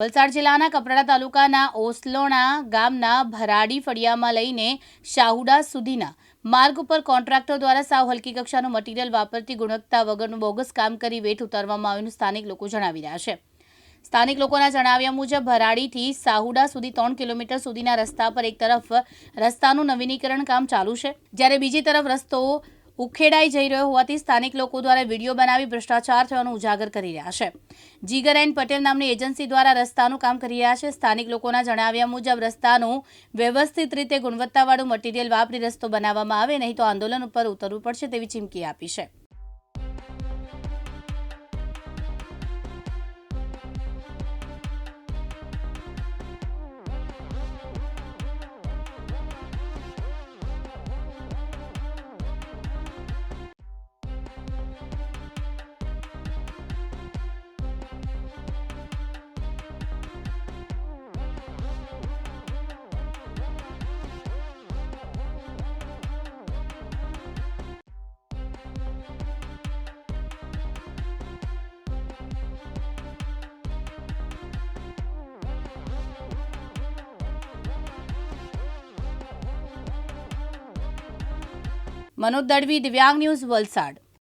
વલસાડ જિલ્લાના કપરાડા તાલુકાના ઓસલોણા ગામના ભરાડી ફળિયામાં લઈને શાહુડા સુધીના માર્ગ ઉપર કોન્ટ્રાક્ટર દ્વારા સાવ હલકી કક્ષાનું મટીરીયલ વાપરતી ગુણવત્તા વગરનું બોગસ કામ કરી વેઠ ઉતારવામાં આવ્યું સ્થાનિક લોકો જણાવી રહ્યા છે. સ્થાનિક લોકોના જણાવ્યા મુજબ, ભરાડીથી સાહુડા સુધી ત્રણ કિલોમીટર સુધીના રસ્તા પર એક તરફ રસ્તાનું નવીનીકરણ કામ ચાલુ છે. જ્યારે બીજી તરફ રસ્તો ઉખેડાઈ જઈ રહ્યો હોવાથી સ્થાનિક લોકો દ્વારા વીડિયો બનાવી ભ્રષ્ટાચાર થવાનું ઉજાગર કરી રહ્યા છે. જીગર એન પટેલ નામની એજન્સી દ્વારા રસ્તાનું કામ કરી રહ્યા છે. સ્થાનિક લોકોના જણાવ્યા મુજબ રસ્તાનું વ્યવસ્થિત રીતે ગુણવત્તાવાળું મટીરીયલ વાપરી રસ્તો બનાવવામાં આવે, નહીં તો આંદોલન ઉપર ઉતરવું પડશે તેવી ચીમકી આપી છે. મનોજ દળવી દિવ્યાંગ ન્યૂઝ વલસાડ